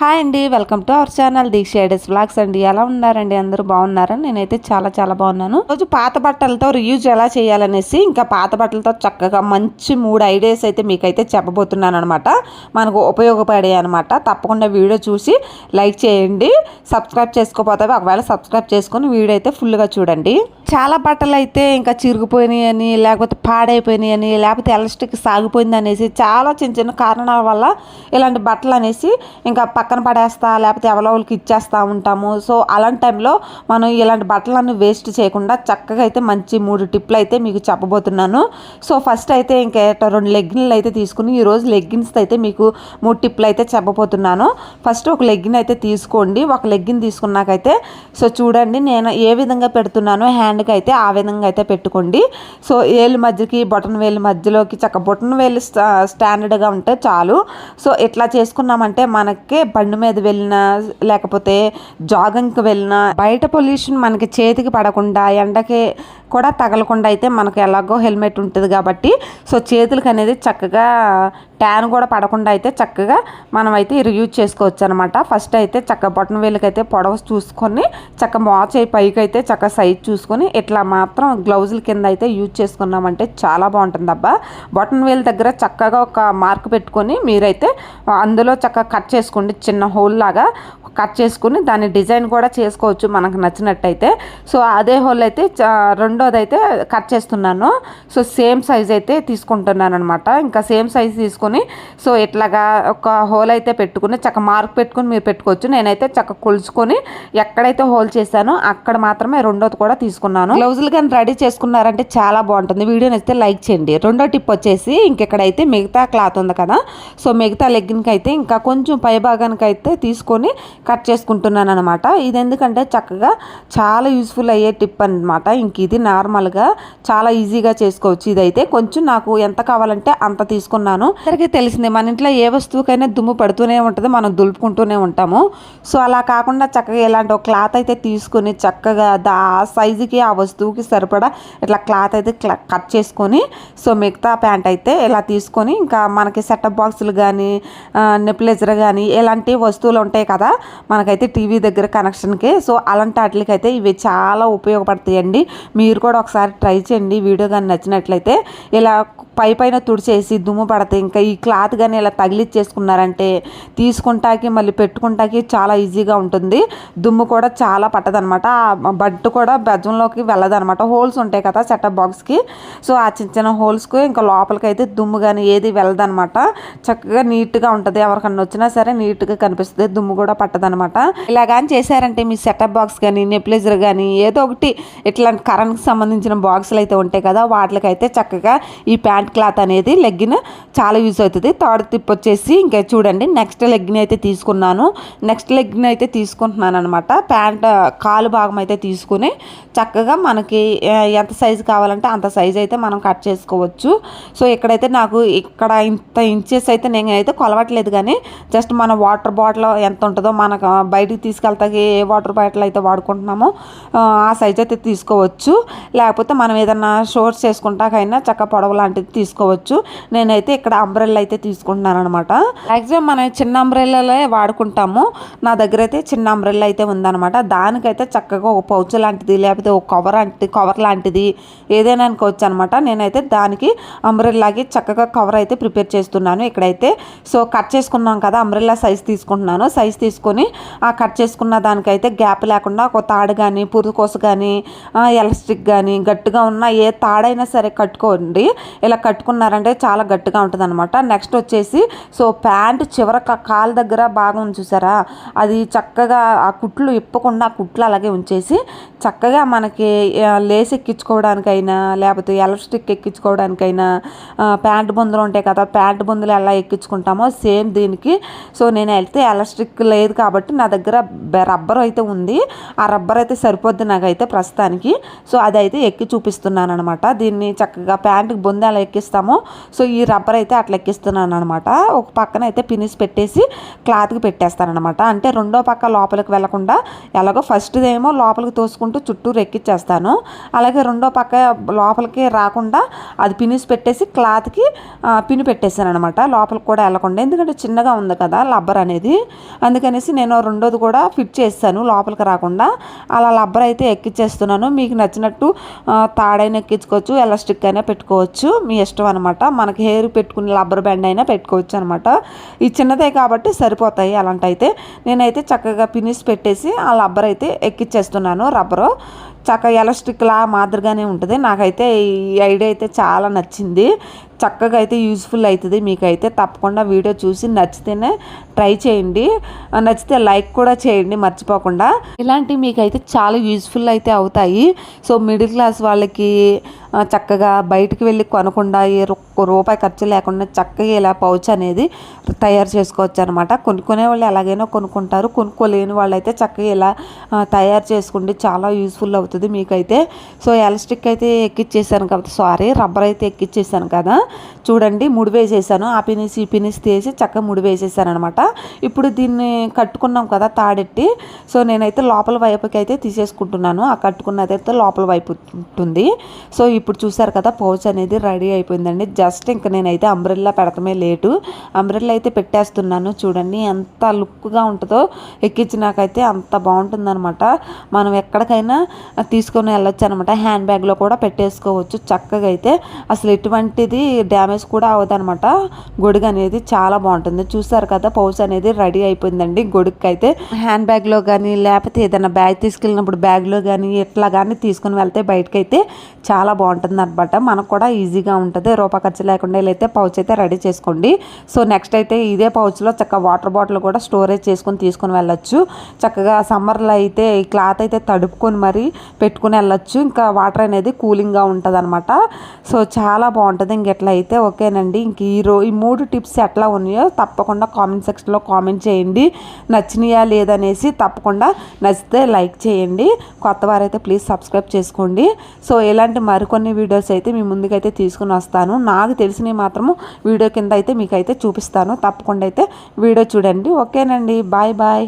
Hi అండి welcome to our channel Deeksha ideas vlogs అండి. ఎలా ఉన్నారండి? అందరూ బాగున్నారా? నేనైతే చాలా చాలా బాగున్నాను. రోజు పాత బట్టలతో రియూజ్ ఎలా చేయాలనేసి ఇంకా పాత బట్టలతో చక్కగా మంచి మూడు ఐడియాస్ అయితే మీకైతే చెప్పబోతున్నాను అనమాట మనకు ఉపయోగపడే అనమాట తప్పకుండా వీడియో చూసి లైక్ చేయండి. సబ్స్క్రైబ్ చేసుకోపోతే ఒకవేళ సబ్స్క్రైబ్ చేసుకొని వీడియో అయితే ఫుల్గా చూడండి. చాలా బట్టలు అయితే ఇంకా చిరిగిపోయినాయి అని లేకపోతే పాడైపోయినాయి అని లేకపోతే ఎలస్టిక్ సాగిపోయింది అనేసి చాలా చిన్న చిన్న కారణాల వల్ల ఇలాంటి బట్టలు అనేసి ఇంకా పక్కన పడేస్తా లేకపోతే ఎవరోళ్ళకి ఇచ్చేస్తూ ఉంటాము. సో అలాంటి టైంలో మనం ఇలాంటి బట్టలన్నీ వేస్ట్ చేయకుండా చక్కగా అయితే మంచి మూడు టిప్లు అయితే మీకు చెప్పబోతున్నాను. సో ఫస్ట్ అయితే ఇంకా రెండు లెగ్గిన్లు అయితే తీసుకుని ఈరోజు లెగ్గిన్స్ అయితే మీకు మూడు టిప్లు అయితే చెప్పబోతున్నాను. ఫస్ట్ ఒక లెగ్గిన్ అయితే తీసుకోండి. ఒక లెగ్గిన్ తీసుకున్నాకైతే సో చూడండి నేను ఏ విధంగా పెడుతున్నానో హ్యాండ్కి అయితే ఆ విధంగా అయితే పెట్టుకోండి. సో ఏళ్ళు మధ్యకి బొటన్ వేలు మధ్యలోకి చక్క బొటన్ వేలు స్టా స్టాండర్డ్గా ఉంటే చాలు. సో ఇట్లా చేసుకున్నామంటే మనకే బండి మీద వెళ్ళినా లేకపోతే జాగింగ్కి వెళ్ళినా బయట పొల్యూషన్ మనకి చేతికి పడకుండా ఎండకి కూడా తగలకుండా అయితే మనకు ఎలాగో హెల్మెట్ ఉంటుంది కాబట్టి సో చేతులకు అనేది చక్కగా ట్యాన్ కూడా పడకుండా అయితే చక్కగా మనం అయితే యూజ్ చేసుకోవచ్చు అనమాట ఫస్ట్ అయితే చక్క బొటన్ వేలుకైతే పొడవ చూసుకొని చక్క వాచ్ అయి పైకి అయితే చక్క సైజ్ చూసుకొని ఇట్లా మాత్రం గ్లౌజుల కింద అయితే యూజ్ చేసుకున్నామంటే చాలా బాగుంటుంది అబ్బా బొటన్ వేలు దగ్గర చక్కగా ఒక మార్క్ పెట్టుకొని మీరైతే అందులో చక్కగా కట్ చేసుకోండి. చిన్న హోల్ లాగా కట్ చేసుకుని దాని డిజైన్ కూడా చేసుకోవచ్చు మనకు నచ్చినట్టయితే. సో అదే హోల్ అయితే రెండోది అయితే కట్ చేస్తున్నాను. సో సేమ్ సైజ్ అయితే తీసుకుంటున్నాను అనమాట ఇంకా సేమ్ సైజ్ తీసుకొని సో ఇట్లాగా ఒక హోల్ అయితే పెట్టుకుని చక్క మార్క్ పెట్టుకుని మీరు పెట్టుకోవచ్చు. నేనైతే చక్క కొలుచుకొని ఎక్కడైతే హోల్ చేశానో అక్కడ మాత్రమే రెండోది కూడా తీసుకున్నాను. గ్లౌజులు కానీ రెడీ చేసుకున్నారంటే చాలా బాగుంటుంది. వీడియో నచ్చితే లైక్ చేయండి. రెండో టిప్ వచ్చేసి ఇంకెక్కడైతే మిగతా క్లాత్ ఉంది కదా సో మిగతా లెగ్గిన్కి అయితే ఇంకా కొంచెం పై భాగానికి అయితే తీసుకొని కట్ చేసుకుంటున్నాను అనమాట ఇది ఎందుకంటే చక్కగా చాలా యూస్ఫుల్ అయ్యే టిప్ అనమాట ఇంక ఇది నార్మల్గా చాలా ఈజీగా చేసుకోవచ్చు. ఇదైతే కొంచెం నాకు ఎంత కావాలంటే అంత తీసుకున్నాను. అందరికీ తెలిసిందే మన ఇంట్లో ఏ వస్తువుకైనా దుమ్ము పడుతూనే ఉంటుంది మనం దులుపుకుంటూనే ఉంటాము. సో అలా కాకుండా చక్కగా ఇలాంటి ఒక క్లాత్ అయితే తీసుకొని చక్కగా దా ఆ సైజుకి ఆ వస్తువుకి సరిపడా ఇట్లా క్లాత్ అయితే కట్ చేసుకొని సో మిగతా ప్యాంట్ అయితే ఇలా తీసుకొని ఇంకా మనకి సెటప్ బాక్సులు కానీ నెప్లెజర్ కానీ ఇలాంటి వస్తువులు ఉంటాయి కదా మనకైతే టీవీ దగ్గర కనెక్షన్కి. సో అలాంటి వాటికి అయితే ఇవి చాలా ఉపయోగపడతాయండి. మీరు కూడా ఒకసారి ట్రై చేయండి. వీడియో కానీ నచ్చినట్లయితే ఇలా పై పైన తుడిచేసి దుమ్ము పడితే ఇంకా ఈ ఈ క్లాత్ కానీ ఇలా తగిలిచ్చేసుకున్నారంటే తీసుకుంటాకి మళ్ళీ పెట్టుకుంటాకి చాలా ఈజీగా ఉంటుంది. దుమ్ము కూడా చాలా పట్టదనమాట బట్టు కూడా బెజ్జంలోకి వెళ్ళదనమాట హోల్స్ ఉంటాయి కదా సెటప్ బాక్స్కి. సో ఆ చిన్న చిన్న హోల్స్కి ఇంకా లోపలికి అయితే దుమ్ము కానీ ఏది వెళ్ళదనమాట చక్కగా నీట్గా ఉంటుంది. ఎవరికన్నా వచ్చినా సరే నీట్గా కనిపిస్తుంది. దుమ్ము కూడా పట్టదనమాట ఇలా కానీ చేశారంటే మీ సెటప్ బాక్స్ కానీ నెప్లైజర్ కానీ ఏదో ఒకటి ఇట్లాంటి కరెంట్కి సంబంధించిన బాక్సులు అయితే ఉంటాయి కదా వాటికైతే చక్కగా ఈ ప్యాంట్ క్లాత్ అనేది లెగ్గిన చాలా యూజ్ అవుతుంది. థర్డ్ టిప్ వచ్చేసి ఇంకా చూడండి నెక్స్ట్ లెగ్ని అయితే తీసుకున్నాను. నెక్స్ట్ లెగ్ని అయితే తీసుకుంటున్నాను అనమాట ప్యాంట్ కాలు భాగం అయితే తీసుకుని చక్కగా మనకి ఎంత సైజు కావాలంటే అంత సైజు అయితే మనం కట్ చేసుకోవచ్చు. సో ఇక్కడైతే నాకు ఇక్కడ ఇంత ఇంచెస్ అయితే నేను అయితే కొలవట్లేదు కానీ జస్ట్ మన వాటర్ బాటిల్ ఎంత ఉంటుందో మనకు బయటికి తీసుకెళ్తాకి ఏ వాటర్ బాటిల్ అయితే వాడుకుంటున్నామో ఆ సైజ్ అయితే తీసుకోవచ్చు. లేకపోతే మనం ఏదన్నా షోర్ట్స్ చేసుకుంటాకైనా చక్క పొడవు లాంటిది తీసుకోవచ్చు. నేనైతే ఇక్కడ అంబ్రెల్లా అయితే తీసుకుంటున్నాను అనమాట మ్యాక్సిమం మనం చిన్న అంబ్రెల్లాలే వాడుకుంటాము. నా దగ్గర అయితే చిన్న అంబ్రెల్లా అయితే ఉందన్నమాట. దానికైతే చక్కగా ఒక పౌచ్ లాంటిది లేకపోతే ఒక కవర్ లాంటిది కవర్ లాంటిది ఏదైనా అనుకోవచ్చు అనమాట నేనైతే దానికి అంబ్రెల్లాకి చక్కగా కవర్ అయితే ప్రిపేర్ చేస్తున్నాను ఇక్కడైతే. సో కట్ చేసుకున్నాం కదా అంబ్రెల్లా సైజ్ తీసుకుంటున్నాను. సైజ్ తీసుకొని ఆ కట్ చేసుకున్న దానికైతే గ్యాప్ లేకుండా ఒక తాడు కానీ పురుకోస కానీ ఎలాస్టిక్ కానీ గట్టిగా ఉన్న ఏ తాడైనా సరే కట్టుకోండి. ఇలా కట్టుకున్నారంటే చాలా గట్టిగా ఉంటుంది అనమాట నెక్స్ట్ వచ్చేసి సో ప్యాంట్ చివర కాలు దగ్గర బాగా చూసారా? అది చక్కగా ఆ కుట్లు ఇప్పకుండా ఆ కుట్లు అలాగే ఉంచేసి చక్కగా మనకి లేస్ ఎక్కించుకోవడానికైనా లేకపోతే ఎలస్టిక్ ఎక్కించుకోవడానికైనా ప్యాంట్ బొందులు ఉంటాయి కదా ప్యాంట్ బొందులు ఎలా ఎక్కించుకుంటామో సేమ్ దీనికి. సో నేను వెళ్తే ఎలస్టిక్ లేదు కాబట్టి నా దగ్గర రబ్బర్ అయితే ఉంది. ఆ రబ్బర్ అయితే సరిపోద్ది నాకైతే ప్రస్తుతానికి. సో అది అయితే ఎక్కి చూపిస్తున్నాను అనమాట దీన్ని చక్కగా ప్యాంటుకి బొందె అలా ఎక్కిస్తామో సో ఈ రబ్బర్ అయితే అట్లా ఎక్కిస్తున్నాను అనమాట ఒక పక్కన అయితే పినిస్ పెట్టేసి క్లాత్కి పెట్టేస్తాను అనమాట అంటే రెండో పక్క లోపలికి వెళ్ళకుండా ఎలాగో ఫస్ట్దేమో ఏమో లోపలికి తోసుకుంటూ చుట్టూరు రెక్కిచ్చేస్తాను. అలాగే రెండో పక్క లోపలికి రాకుండా అది పినిస్ పెట్టేసి క్లాత్కి పిని పెట్టేశాను అనమాట లోపలికి కూడా వెళ్ళకుండా. ఎందుకంటే చిన్నగా ఉంది కదా లబ్బర్ అనేది. అందుకనేసి నేను రెండోది కూడా ఫిట్ చేస్తాను లోపలికి రాకుండా. అలా లబ్బర్ అయితే ఎక్కిచ్చేస్తున్నాను. మీకు నచ్చినట్టు తాడైన తాడైనా ఎక్కించుకోవచ్చు ఎలాస్టిక్ అయినా పెట్టుకోవచ్చు. మీ ఇష్టం అనమాట మనకి హెయిర్ పెట్టుకునే లబ్బర్ బ్యాండ్ అయినా పెట్టుకోవచ్చు అనమాట ఈ చిన్నదే కాబట్టి సరిపోతాయి అలాంటి అయితే నేనైతే చక్కగా పినిస్ పెట్టేసి ఆ రబ్బర్ అయితే ఎక్కిచ్చేస్తున్నాను రబ్బరు. చక్కగా ఎలాస్టిక్లా మాదిరిగానే ఉంటుంది. నాకైతే ఈ ఐడియా అయితే చాలా నచ్చింది. చక్కగా అయితే యూజ్ఫుల్ అవుతుంది మీకైతే తప్పకుండా వీడియో చూసి నచ్చితేనే ట్రై చేయండి. నచ్చితే లైక్ కూడా చేయండి మర్చిపోకుండా. ఇలాంటివి మీకైతే చాలా యూజ్ఫుల్ అయితే అవుతాయి. సో మిడిల్ క్లాస్ వాళ్ళకి చక్కగా బయటికి వెళ్ళి కొనకుండా ఏ రూపాయి ఖర్చు లేకుండా చక్కగా ఇలా పౌచ్ అనేది తయారు చేసుకోవచ్చు అనమాట కొనుక్కునే వాళ్ళు ఎలాగైనా కొనుక్కుంటారు. కొనుక్కోలేని వాళ్ళైతే చక్కగా ఇలా తయారు చేసుకోండి చాలా యూస్ఫుల్ అవుతుంది మీకైతే. సో ఎలాస్టిక్ అయితే ఎక్కిచ్చేసాను కాబట్టి సారీ రబ్బర్ అయితే ఎక్కిచ్చేసాను కదా. చూడండి ముడి వేసేసాను ఆ పినిస్ ఈ పినిస్ తీసి చక్కగా ముడి వేసేసాను అనమాట ఇప్పుడు దీన్ని కట్టుకున్నాం కదా తాడెట్టి. సో నేనైతే లోపల వైపుకి అయితే తీసేసుకుంటున్నాను. ఆ కట్టుకున్నదైతే లోపల వైపు ఉంటుంది. సో ఇప్పుడు చూసారు కదా పౌచ్ అనేది రెడీ అయిపోయిందండి. జస్ట్ ఇంకా నేనైతే అంబ్రెల్లా పెడతమే లేటు. అంబ్రెల్లా అయితే పెట్టేస్తున్నాను. చూడండి ఎంత లుక్గా ఉంటుందో. ఎక్కించినాకైతే అంత బాగుంటుందన్నమాట. మనం ఎక్కడికైనా తీసుకొని వెళ్ళొచ్చు అనమాట హ్యాండ్ బ్యాగ్లో కూడా పెట్టేసుకోవచ్చు. చక్కగా అయితే అసలు ఎటువంటిది డ్యామేజ్ కూడా అవదనమాట గొడుగు అనేది చాలా బాగుంటుంది. చూసారు కదా పౌచ్ అనేది రెడీ అయిపోయిందండి గొడుగుకి అయితే హ్యాండ్ బ్యాగ్లో కానీ లేకపోతే ఏదైనా బ్యాగ్ తీసుకెళ్ళినప్పుడు బ్యాగ్లో కానీ ఎట్లా కానీ తీసుకుని వెళ్తే బయటకైతే చాలా బాగుంటుంది అనమాట మనకు కూడా ఈజీగా ఉంటుంది. రూపాయి ఖర్చు లేకుండా ఇలా అయితే పౌచ్ అయితే రెడీ చేసుకోండి. సో నెక్స్ట్ అయితే ఇదే పౌచ్లో చక్కగా వాటర్ బాటిల్ కూడా స్టోరేజ్ చేసుకొని తీసుకొని వెళ్ళొచ్చు. చక్కగా సమ్మర్లో అయితే ఈ క్లాత్ అయితే తడుపుకొని మరి పెట్టుకుని వెళ్ళొచ్చు. ఇంకా వాటర్ అనేది కూలింగ్గా ఉంటుంది అనమాట సో చాలా బాగుంటుంది. ఇంకెట్లా అయితే ఓకేనండి. ఇంక ఈ రో ఈ మూడు టిప్స్ ఎట్లా ఉన్నాయో తప్పకుండా కామెంట్ సెక్షన్లో కామెంట్ చేయండి. నచ్చినాయా లేదనేసి తప్పకుండా నచ్చితే లైక్ చేయండి. కొత్త వారైతే ప్లీజ్ సబ్స్క్రైబ్ చేసుకోండి. సో ఇలాంటి మరికొన్ని వీడియోస్ అయితే మీ ముందుకైతే తీసుకుని వస్తాను. నాకు తెలిసినవి మాత్రము వీడియో కింద అయితే మీకైతే చూపిస్తాను. తప్పకుండా అయితే వీడియో చూడండి. ఓకేనండి. Bye bye.